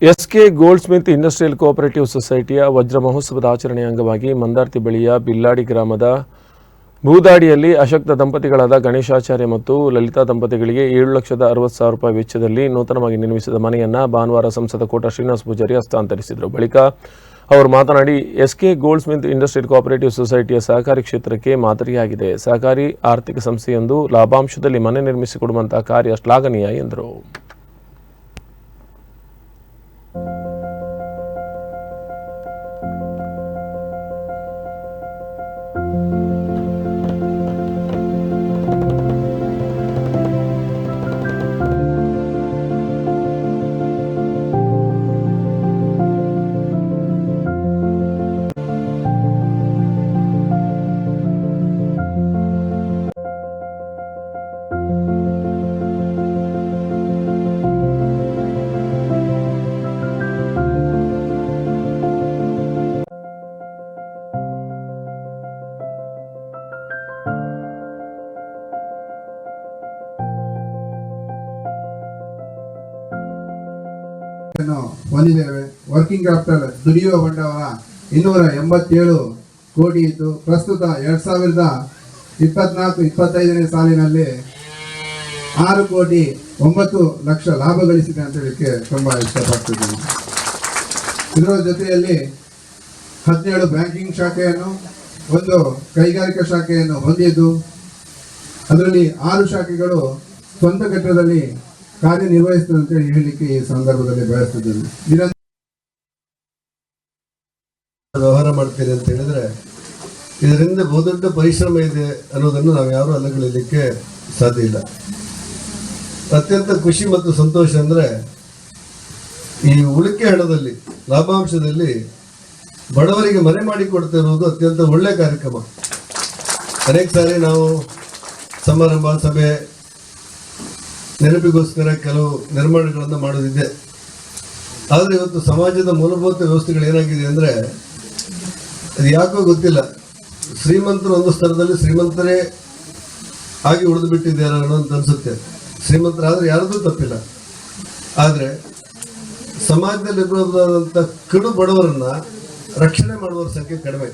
S K goldsmith industrial cooperative ಸೊಸೈಟಿಯ ವಜ್ರ ಮಹೋತ್ಸವದ ಆಚರಣೆಯ ಅಂಗವಾಗಿ ಮಂದಾರ್ತಿ ಬಳಿಯ ಬಿಲ್ಲಾಡಿ ಗ್ರಾಮದ ಭೂದಾಡಿಯಲ್ಲಿ ಅಶಕ್ತ ದಂಪತಿಗಳಾದ ಗಣೇಶಾಚಾರ್ಯ ಮತ್ತು ಲಲಿತಾ ದಂಪತಿಗಳಿಗೆ ಏಳು ಲಕ್ಷದ ಅರವತ್ತು ಸಾವಿರ ರೂಪಾಯಿ ವೆಚ್ಚದಲ್ಲಿ ನೂತನವಾಗಿ ನಿರ್ಮಿಸಿದ ಮನೆಯನ್ನು ಭಾನುವಾರ ಸಂಸದ ಕೋಟ ಶ್ರೀನಿವಾಸ ಪೂಜಾರಿ ಹಸ್ತಾಂತರಿಸಿದರು. ಬಳಿಕ ಅವರು ಮಾತನಾಡಿ, S K goldsmith industrial cooperative ಸೊಸೈಟಿಯ ಸಹಕಾರಿ ಕ್ಷೇತ್ರಕ್ಕೆ ಮಾದರಿಯಾಗಿದೆ. ಸಹಕಾರಿ ಆರ್ಥಿಕ ಸಂಸ್ಥೆಯೊಂದು ಲಾಭಾಂಶದಲ್ಲಿ ಮನೆ ನಿರ್ಮಿಸಿಕೊಡುವಂತಹ ಕಾರ್ಯ ಶ್ಲಾಘನೀಯ ಎಂದರು. ಹೊಂದಿದ್ದೇವೆ. ವರ್ಕಿಂಗ್ ಕ್ಯಾಪಿಟಲ್ ದುಡಿಯುವ ಬಂಡವಾಳ ಇನ್ನೂರ ಎಂಬತ್ತೇಳು ಕೋಟಿ ಇತ್ತು ಪ್ರಸ್ತುತ ಎರಡ್ ಸಾವಿರದ ಇಪ್ಪತ್ನಾಲ್ಕು, ಇಪ್ಪತ್ತೈದನೇ ಸಾಲಿನಲ್ಲಿ ಆರು ಕೋಟಿ ಒಂಬತ್ತು ಲಕ್ಷ ಲಾಭ ಗಳಿಸಿದೆ ಅಂತ ಹೇಳಲಿಕ್ಕೆ ತುಂಬ ಇಷ್ಟಪಡ್ತಿದ್ದೀನಿ. ಇದರ ಜೊತೆಯಲ್ಲಿ ಹದಿನೇಳು ಬ್ಯಾಂಕಿಂಗ್ ಶಾಖೆಯನ್ನು, ಒಂದು ಕೈಗಾರಿಕಾ ಶಾಖೆಯನ್ನು ಹೊಂದಿದ್ದು, ಅದರಲ್ಲಿ ಆರು ಶಾಖೆಗಳು ಸ್ವಂತ ಘಟ್ಟದಲ್ಲಿ ಹೇಳಿ ಹೇಳಲಿಕ್ಕೆ ಈ ಸಂದರ್ಭದಲ್ಲಿ ಬಯಸ್ತಿದ್ದೇನೆ ವ್ಯವಹಾರ ಮಾಡ್ತೀರಿ ಅಂತ ಹೇಳಿದ್ರೆ, ಇದರಿಂದ ಬಹುದೊಡ್ಡ ಪರಿಶ್ರಮ ಇದೆ ಅನ್ನೋದನ್ನು ನಾವು ಯಾರು ಅಲ್ಲಗಳಿಲಿಕ್ಕೆ ಸಾಧ್ಯ ಇಲ್ಲ. ಅತ್ಯಂತ ಖುಷಿ ಮತ್ತು ಸಂತೋಷ ಅಂದ್ರೆ, ಈ ಉಳಿಕೆ ಹಣದಲ್ಲಿ, ಲಾಭಾಂಶದಲ್ಲಿ ಬಡವರಿಗೆ ಮನೆ ಮಾಡಿ ಕೊಡ್ತಿರುವುದು ಅತ್ಯಂತ ಒಳ್ಳೆ ಕಾರ್ಯಕ್ರಮ. ಅನೇಕ ಸಾರಿ ನಾವು ಸಮಾರಂಭ, ಸಭೆ ನೆನಪಿಗೋಸ್ಕರ ಕೆಲವು ನಿರ್ಮಾಣಗಳನ್ನು ಮಾಡೋದಿದೆ. ಆದರೆ ಇವತ್ತು ಸಮಾಜದ ಮೂಲಭೂತ ವ್ಯವಸ್ಥೆಗಳು ಏನಾಗಿದೆ ಅಂದರೆ, ಅದು ಯಾಕೋ ಗೊತ್ತಿಲ್ಲ. ಶ್ರೀಮಂತರು ಒಂದು ಸ್ಥಳದಲ್ಲಿ ಶ್ರೀಮಂತರೇ ಆಗಿ ಉಳಿದು ಬಿಟ್ಟಿದ್ದಾರೆ ಅನ್ನೋದು ಅನಿಸುತ್ತೆ. ಶ್ರೀಮಂತರಾದರೆ ಯಾರದೂ ತಪ್ಪಿಲ್ಲ. ಆದರೆ ಸಮಾಜದಲ್ಲಿ ಇರಬಹುದಾದಂಥ ಕಡು ಬಡವರನ್ನು ರಕ್ಷಣೆ ಮಾಡುವವರ ಸಂಖ್ಯೆ ಕಡಿಮೆ.